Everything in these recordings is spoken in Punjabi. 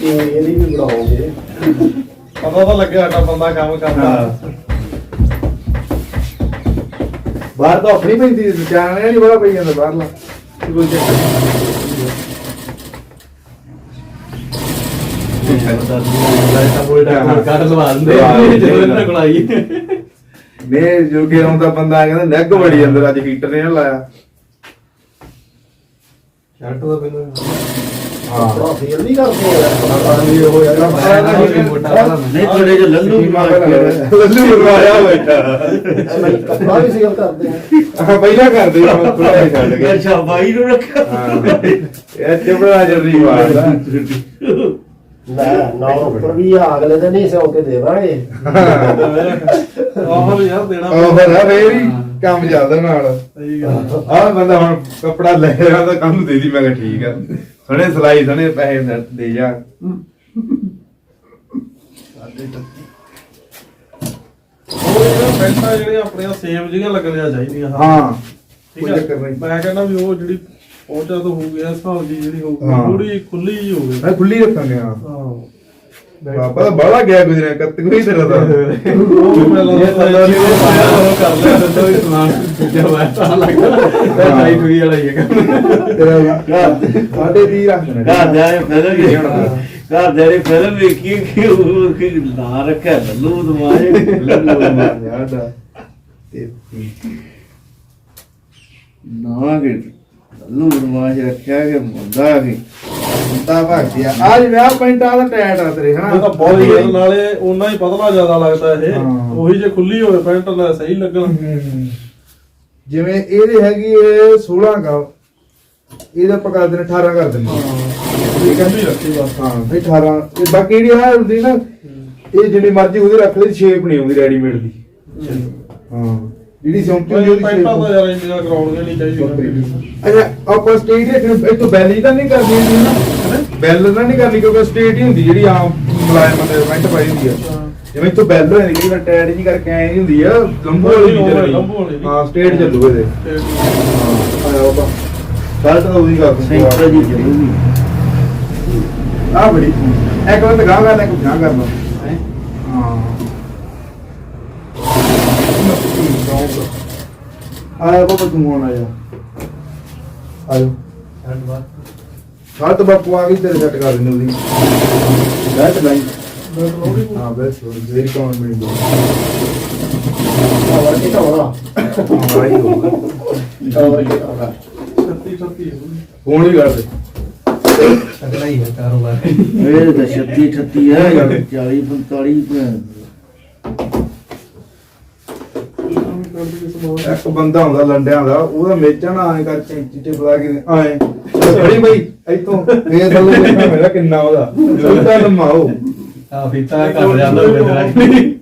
ਇਹ ਇਹਦੀ ਵੀ ਬਣਾਓਗੇ। ਪਤਾ ਤਾਂ ਲੱਗਿਆ ਸਾਡਾ ਬੰਦਾ ਕੰਮ ਕਰਦਾ। ਬਾਹਰ ਤਾਂ ਆਪਣੀ ਪੈਂਦੀ ਜਾਣਿਆ ਨਹੀਂ ਬੜਾ ਪਈ ਜਾਂਦਾ ਬਾਹਰਲਾ। ਕੋਈ ਚੱਕਰ? ਕਰ ਲਵਾ ਦਿੰਦੇ ਜਦੋਂ ਇਹਨਾਂ ਕੋਲ ਆਈ ਨੇ ਜੋ ਕਿ ਆਉਂਦਾ ਬੰਦਾ ਕਹਿੰਦਾ ਨੈਗ ਬੜੀ ਅੰਦਰ ਅੱਜ ਹੀਟਰ ਨੇ ਲਾਇਆ। ਸ਼ਰਟ ਦਾ ਪਹਿਲਾਂ ਆਪਣਾ ਫੇਲ ਨਹੀਂ ਕਰਦੇ ਯਾਰ ਵੀ ਉਹ ਯਾਰ ਨਹੀਂ ਥੋੜੇ ਜਿਹਾ ਲੱਲੂ ਲੱਲੂ ਮਰਵਾਇਆ ਬੈਠਾ ਮੈਂ ਕੱਪੜਾ ਵੀ ਸੇਲ ਕਰਦੇ ਆ ਆਹ ਪਹਿਲਾਂ ਕਰਦੇ ਹੁਣ ਥੋੜਾ ਜਿਹਾ ਛੱਡ ਗਏ ਅੱਛਾ ਬਾਈ ਨੂੰ ਰੱਖਿਆ ਇਹ ਚਿਬੜਾ ਜਰੀ ਮਾਰਦਾ ਲੈ ਨਾ ਉੱਪਰ ਵੀ ਅਗਲੇ ਦਿਨ ਹੀ ਸਿਉਂ ਕੇ ਦੇਵਾਂਗੇ ਆਹੋ ਯਾਰ ਦੇਣਾ ਉਹ ਫਿਰ ਫੇਰ ਹੀ ਕੰਮ ਚੱਲਦਾ ਨਾਲ ਸਹੀ ਬੰਦਾ ਹੁਣ ਕੱਪੜਾ ਲੈ ਰਿਹਾ ਤਾਂ ਕੰਮ ਦੇ ਦੀ, ਮੈਂ ਕਿਹਾ ਠੀਕ ਆ। ਸਣੇ ਸਲਾਈ ਸਣੇ ਪੈਸੇ ਦੇ- ਦੇ ਜਾ। ਉਹ ਜਿਹੜਾ ਪੈਂਟਾਂ ਜਿਹੜੀਆਂ ਆਪਣੀਆਂ ਸੇਮ ਜਿਹੀਆਂ ਲੱਗਣੀਆਂ ਚਾਹੀਦੀਆਂ। ਹਾਂ ਠੀਕ ਕੋਈ ਚੱਕਰ ਹੈ ਨਹੀਂ। ਮੈਂ ਕਹਿੰਦਾ ਵੀ ਉਹ ਜਿਹੜੀ ਪਹੁੰਚਾ ਤਾਂ ਹੋ ਗਿਆ ਹਿਸਾਬ ਦੀ ਜਿਹੜੀ ਹੋਊਗੀ ਹਾਂ। ਥੋੜੀ ਖੁੱਲੀ ਜਿਹੀ ਹੋਵੇ ਮੈਂ ਖੁੱਲੀ ਰੱਖਾਂਗੇ ਹਾਂ। ਹਾਂ। ਬਾਬਾ ਤਾਂ ਬੜਾ ਗਿਆ ਗੁਜਰਿਆ ਕੱਤ ਕੋਈ ਤੇਰਾ ਦਾ ਉਹ ਪਹਿਲਾਂ ਇਹ ਤਾਂ ਤਾਂ ਜਿਹੜਾ ਪਾਇਆ ਉਹ ਕਰ ਲਿਆ ਸਮਾਨ ਦੂਜਾ ਲੱਗਦਾ ਵਾਲਾ ਹੀ ਤੇਰਾ ਸਾਡੇ ਦੀ ਰੱਖਣਾ ਘਰ ਦੇ ਆਏ ਫਿਲਮ ਵੀ ਘਰ ਦੇ ਆਏ ਫਿਲਮ ਵੇਖੀ ਕਿ ਉਹ ਕਿ ਲਾ ਰੱਖਿਆ ਲੱਲੂ ਦਵਾਏ ਲੱਲੂ ਮਾਰ ਯਾਦਾ ਤੇ ਨਾ ਕਿ ਲੱਲੂ ਦਵਾਏ ਰੱਖਿਆ ਕਿ ਮੁੰਡਾ ਕਿ ਤਾਂ ਭਗਤਿਆ ਅੱਜ ਵਿਆਹ ਪੈਂਟਾਂ ਦਾ ਟੈਟ ਆ ਤੇਰੇ ਹਨਾ? ਇਹ ਤਾਂ ਬਹੁਤ ਹੀ ਨਾਲੇ ਉਹਨਾਂ ਹੀ ਪਤਲਾ ਜ਼ਿਆਦਾ ਲੱਗਦਾ ਇਹ। ਹਾਂ। ਉਹੀ ਜੇ ਖੁੱਲੀ ਹੋਵੇ ਪੈਂਟ ਨਾਲ ਸਹੀ ਲੱਗਣਾ। ਹਮ। ਜਿਵੇਂ ਇਹਦੀ ਹੈਗੀ ਏ 16 ਕਾ ਇਹਦਾ ਆਪਾਂ ਕਰ ਦਿੰਦੇ 18 ਕਰ ਦਿੰਦੇ ਠੀਕ ਹੈ। ਵੀ ਰੱਖੀ ਬਸ। ਹਾਂ ਵੀ 18 ਇਹ ਬਾਕੀ ਜਿਹੜੀ ਆ ਹੁੰਦੀ ਨਾ ਇਹ ਜਿੰਨੀ ਮਰਜ਼ੀ ਉਹਦੀ ਰੱਖ ਲਈ ਸ਼ੇਪ ਨਹੀਂ ਆਉਂਦੀ ਰੈਡੀਮੇਡ ਦੀ। ਹਾਂ। ਜਿਹੜੀ ਸੌਂਪੀ ਹੁੰਦੀ ਉਹਦੀ ਪੈਂਟਾਂ ਤਾਂ shape- ਯਾਰ ਇੰਨੀਆਂ ਕਰਾਉਣੀਆਂ ਨਹੀਂ ਚਾਹੀਦੀਆਂ ਅੱਛਾ ਆਪਾਂ ਸਟੇਟ ਰੱਖਣੀ ਇਹ ਤੋਂ ਬੈਲ ਹੀ ਤਾਂ ਨਹੀਂ ਕਰਨੀ ਹੁੰਦੀ ਨਾ? ਬੈਲ ਤਾਂ ਨਹੀਂ ਕਰਨੀ ਕਿਉਂਕਿ ਸਟੇਟ ਹੀ ਹੁੰਦੀ ਜਿਹੜੀ ਆਮ ਮੁਲਾਜ਼ਮਾਂ ਦੇ ਮਿੰਟ ਪਾਈ ਹੁੰਦੀ ਆ। ਜਿਵੇਂ ਇੱਥੋਂ ਬੈਲ ਹੋ ਜਾਂਦੀ ਵਾਰ ਟੈਡ ਜੀ ਕਰਕੇ ਐ ਨਹੀਂ ਹੁੰਦੀ ਆ ਲੰਬੂ ਵਾਲੀ ਨਹੀਂ ਚੱਲਣੀ। ਹਾਂ ਸਟੇਟ ਚੱਲੂ ਇਹਦੇ। ਤੇ ਆਇਆ ਬਾਬਾ ਬੈਲਟ ਤਾਂ ਉਹਦੀ ਕਰ ਸੈਂਟਰ ਜੀ ਜ਼ਰੂਰੀ ਆ ਬੜੀ ਇੱਕ ਵਾਰ ਤਾਂ ਗਾਂ ਕਰ ਲੈ ਕੋਈ ਗਾਂ ਕਰ ਲਓ ਹਾਂ ਆਇਆ ਬਾਬਾ ਤੂੰ ਹੁਣ ਆਇਆ। ਆਇਓ। ਤਾਂ ਬਾਪੂ ਆ ਗਈ ਤੇਰੇ ਸੈੱਟ ਕਰ ਦਿੰਦੇ ਉਹਦੀ। ਬੈਠ ਬਾਈ ਹਾਂ ਬੈਠ ਥੋੜੀ ਦੇਰ ਕੌਣ ਮਿਲ ਦੋ ਕਵਰ ਕੀ ਕਵਰਾ ਹਾਂ ਆਈ ਹੋ ਕਵਰ ਕੀ ਕਵਰਾ 36 36 ਫੋਨ ਹੀ ਕਰ ਦੇ। ਅਗਲਾ ਹੀ ਹੈ ਕਾਰੋਬਾਰ। ਇਹ ਤਾਂ 36 38 ਹੈ 40 45 ਇੱਕ ਬੰਦਾ ਹੁੰਦਾ ਲੰਡਿਆਂ ਦਾ ਉਹਦਾ ਮੇਚਾ ਨਾ ਆਏ ਕਰ ਚਿੱਟੇ ਬਲਾ ਕੇ ਆਏ। ਖੜੀ ਬਈ ਇੱਥੋਂ। ਇਹ ਥੱਲੇ ਦੇਖਣਾ ਮੇਰਾ ਕਿੰਨਾ ਉਹਦਾ। ਉਹਦਾ ਲੰਮਾਓ ਆ ਫੀਤਾ ਕਰ ਜਾਂਦਾ ਉਹਦੇ ਨਾਲ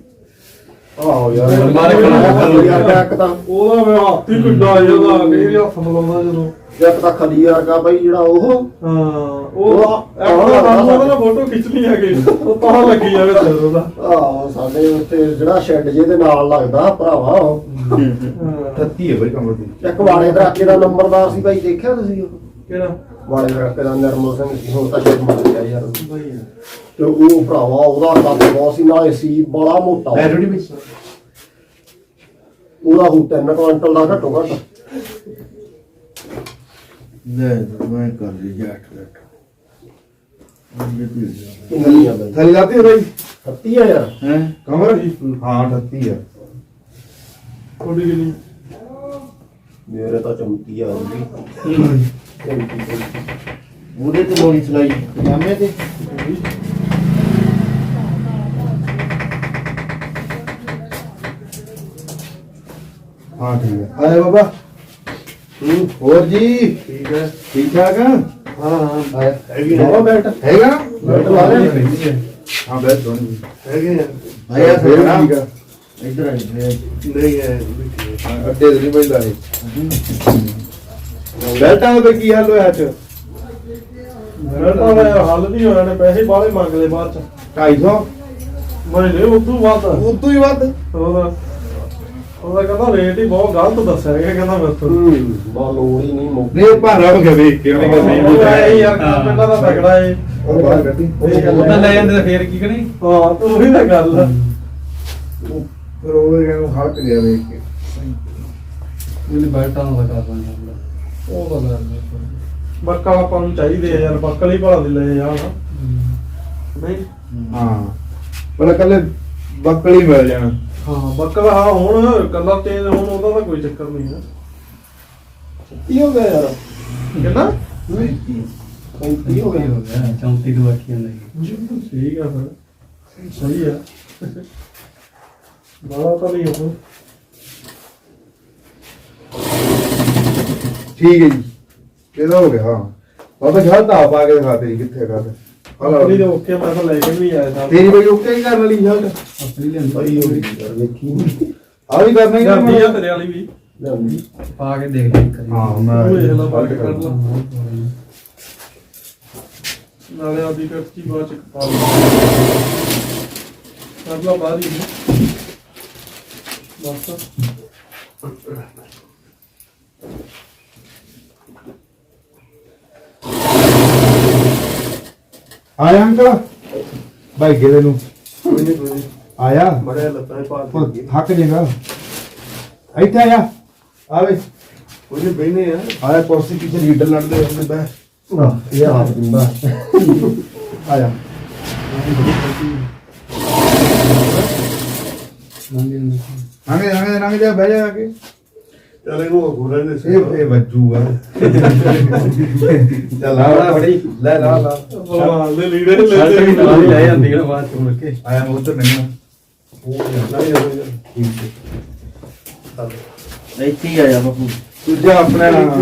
ਆਹੋ ਯਾਰ। ਮਾਰ ਕੇ ਨਾ ਯਾਰ ਬੈਕ ਤਾਂ ਉਹਦਾ ਮੈਂ ਹੱਥ ਹੀ ਕਿੱਡਾ ਇਹਦਾ ਕਈ ਹੱਥ ਮਲਾਉਂਦਾ ਜਦੋਂ। ਜੱਟ ਦਾ ਖਲੀ ਵਰਗਾ ਬਈ ਜਿਹੜਾ ਉਹ। ਹਾਂ ਉਹ ਨਾਮ ਉਹਦਾ ਫੋਟੋ ਖਿੱਚ ਲਈ ਹੈਗੇ। ਉਹ ਤਾਂ ਲੱਗੀ ਜਾਵੇ ਤੇ ਉਹਦਾ ਆਹੋ ਸਾਡੇ ਉੱਤੇ ਜਿਹੜਾ ਸ਼ੈੱਡ ਜਿਹਦੇ ਨਾਲ ਲੱਗਦਾ ਭਰਾਵਾ ਠੱਤੀ ਹੈ ਬਈ ਕਮਰ ਦੀ। ਇੱਕ ਵਾਲੇ ਦਰਾਕੇ ਦਾ ਨੰਬਰਦਾਰ ਸੀ ਭਾਈ ਦੇਖਿਆ ਤੁਸੀਂ ਉਹ? ਕਿਹੜਾ? ਵਾਲੇ ਦਰਾਕੇ ਦਾ ਨਿਰਮਲ ਸਿੰਘ ਸੀ ਹੁਣ ਤਾਂ ਸ਼ਾਇਦ ਮਰ ਗਿਆ ਯਾਰ। ਬਈ ਤੇ ਉਹ ਭਰਾਵਾ ਉਹਦਾ ਕੱਦ ਬਹੁਤ ਸੀ ਨਾਲੇ ਸੀ ਬੜਾ ਮੋਟਾ। ਰੋਟੀ ਬਈ ਉਹਦਾ ਹੋ 3 ਕੁਇੰਟਲ ਦਾ ਘੱਟੋ ਘੱਟ। ਲੈ ਮੈਂ ਕਰ ਲਈ ਜੱਟ ਜੱਟ ਕੋਈ ਕਿੰਨੀ ਆ ਬਈ? ਥੱਲੇ ਲਾਤੀ ਬਈ? 30 ਆ ਯਾਰ। ਹੈ? ਕਮਰ ਹਾਂ 38 ਆ। ਥੋੜੀ ਜਿਹੀ ਮੇਰੇ ਤਾਂ ਚਮਕੀ ਆ ਗਈ। ਉਹਦੇ ਤੇ ਲੋਣੀ ਸਲਾਈ ਪਜਾਮੇ ਤੇ? ਹਾਂ ਠੀਕ ਹੈ। ਆਇਆ ਬਾਬਾ। ਹੂੰ। ਹੋਰ ਜੀ? ਠੀਕ ਹੈ। ਠੀਕ ਠਾਕ ਆ? ਹਾਂ ਹਾਂ। ਆਇਆ ਹੈਗੀ ਨਾ ਬੈਲਟ ਹੈਗਾ ਨਾ ਬੈਲਟ ਲਾ ਲਿਆ? ਹਾਂ ਬੈਠ ਦੋਨੀ ਹੈਗੇ ਆ ਆਇਆ ਫੇਰ। ਫਿਰ ਠੀਕ ਆ ਇੱਧਰ ਆਈ ਫਿਰ ਨਹੀਂ ਹੈ ਅੱਡੇ ਦੇ ਨਹੀਂ ਪੈਂਦਾ ਇਹ। ਬੈਲਟਾਂ ਦਾ ਕੀ ਹਾਲ ਹੋਇਆ ਚ ਤਾਂ ਯਾਰ ਹੱਲ ਨਹੀਂ ਹੋਇਆ ਨੇ ਪੈਸੇ ਬਾਹਲੇ ਮੰਗਦੇ ਬਾਅਦ ਚ। 250 ਮੈਂ ਨਹੀਂ ਉਦੋਂ ਬਾਅਦ ਉਦੋਂ ਹੀ ਵੱਧ? ਉਹਦਾ ਉਹਦਾ ਕਹਿੰਦਾ ਰੇਟ ਹੀ ਬਹੁਤ ਗਲਤ ਦੱਸਿਆ ਗਿਆ ਕਹਿੰਦਾ ਮੇਰੇ ਤੋਂ। ਬਾ ਲੋੜ ਹੀ ਨਹੀਂ ਮੁੱਕ ਨਹੀਂ ਭਾਰਾ ਹੋ ਗਿਆ ਵੇਖ ਕੇ ਉਹਨੇ ਕਿਹਾ ਨਹੀਂ ਉਹ ਵੀ ਐ ਯਾਰ ਇਹਨਾਂ ਦਾ ਤਗੜਾ ਏ। ਉਹ ਬਾਹਰ ਕੱਢੀ। ਉਹਦਾ ਲੈ ਜਾਂਦੇ ਤਾਂ ਫੇਰ ਕੀ ਕਰੀ ਹਾਂ ਤੇ ਉਹੀ ਤਾਂ ਗੱਲ ਆ ਉਹ ਫਿਰ ਉਹ ਇਹਨੂੰ ਹਲਕ ਗਿਆ ਵੇਖ ਕੇ। ਉਹਨੇ ਬੈਠਾ ਹੁੰਦਾ ਕਰ ਲੈਂਦਾ ਉਹ ਤਾਂ ਕਰ ਲੈਂਦਾ ਬੱਕਲ ਆਪਾਂ ਨੂੰ ਚਾਹੀਦੇ ਆ ਯਾਰ ਬੱਕਲ ਹੀ ਭਾਲ ਦੇ ਲੈ ਜਾ ਨਹੀਂ? ਹਾਂ। ਪਹਿਲਾਂ ਕੱਲੇ ਬੱਕਲੀ ਮਿਲ ਜਾਣਾ। ਹਾਂ ਬੱਕਲ ਹਾਂ ਹੁਣ ਕੱਲਾ ਤੇਜ਼ ਹੁਣ ਉਹਦਾ ਤਾਂ ਕੋਈ ਚੱਕਰ ਨਹੀਂ ਹੈ। ਕੀ ਹੋ ਗਿਆ ਯਾਰ। ਕਿੰਨਾ? ਕੀ ਹੋ ਗਿਆ। 34 ਤੋਂ ਬਾਕੀ ਹੁੰਦਾ ਠੀਕ ਆ ਫਿਰ। ਸਹੀ ਆ। ਬਾਲਾ ਤਾਂ ਨਹੀਂ ਹੋ ਠੀਕ ਹੈ ਜੀ। ਇਹਦਾ ਹੋ ਗਿਆ ਹਾਂ। ਬਾਬਾ ਤਾਂ ਆਪ ਆ ਕੇ ਦਿਖਾਤੇ ਜੀ ਕਿੱਥੇ ਖਾਤੇ ਆਪਣੀ ਤਾਂ ਓਕੇ ਮੈਂ ਤਾਂ ਲੈ ਕੇ ਵੀ ਨਹੀਂ ਆਇਆ ਸਾਹਿਬ ਤੇਰੀ ਬਈ ਓਕੇ ਹੀ ਕਰਨ ਵਾਲੀ ਸ਼ਾਹ ਆਪਣੀ ਲੈਂਦੀ ਹੋ ਗਈ ਯਾਰ ਵੇਖੀ ਆ ਵੀ ਕਰਨਾ ਹੀ ਜਾਂਦੀ ਆ ਤੇਰੇ ਵਾਲੀ ਵੀ। ਜਾਂਦੀ ਪਾ ਕੇ ਦੇਖ ਦੇਖ ਕਰੀ ਹਾਂ ਮੈਂ ਲਾ ਬਾਅਦ ਕੱਢ ਲਾ। ਨਾਲੇ ਆਦੀ ਕੱਚੀ ਬਾਅਦ ਚ ਪਾ ਲਾ। ਕਰ ਲਾ ਬਾਅਦ ਹੀ ਬਸ ਆਇਆ ਅੰਕਲ ਬਾਈ ਗਿਰੇ ਨੂੰ ਕੋਈ ਨਹੀਂ ਕੋਈ ਨਹੀਂ ਆਇਆ ਬੜੇ ਲੱਤਾਂ ਪਾ ਉਹ ਕੇ ਥੱਕ ਜੇਗਾ ਇੱਥੇ ਆਇਆ ਆਵੇ ਕੋਈ ਨਹੀਂ ਬੈਨੇ ਆ ਆਇਆ ਕੁਰਸੀ ਪਿੱਛੇ ਲੀਡਰ ਲੜਦੇ ਹੁੰਦੇ ਬੈ ਇਹ ਹਾਥ ਦਿੰਦਾ ਆਇਆ ਮੰਗੇ ਨੂੰ ਆਂਗੇ ਆਂਗੇ ਆਂਗੇ ਜਾ ਬਹਿ ਜਾ ਆ ਕੇ। ਚੱਲ ਇਹਨੂੰ ਘੋੜੇ ਦੇ ਇਹ ਇਹ ਵੱਜੂਗਾ ਚੱਲ ਆ ਬੜੀ ਲੈ ਲਾ ਲਾ। ਭਲਵਾਨ ਦੇ ਲੀੜੇ ਲੈ ਵੀ ਨਾਲ ਹੀ ਲੈ ਲੈ ਜਾਂਦੀ ਹੈ ਬਾਅਦ ਚ ਕੇ। ਆਇਆ ਮੈਂ ਉਧਰ ਨਹੀਂ ਨਾ ਨਹੀਂ ਠੀਕ ਹੈ ਇੱਥੇ ਹੀ ਆ ਜਾ ਬਾਪੂ। ਦੂਜਾ ਆਪਣਾ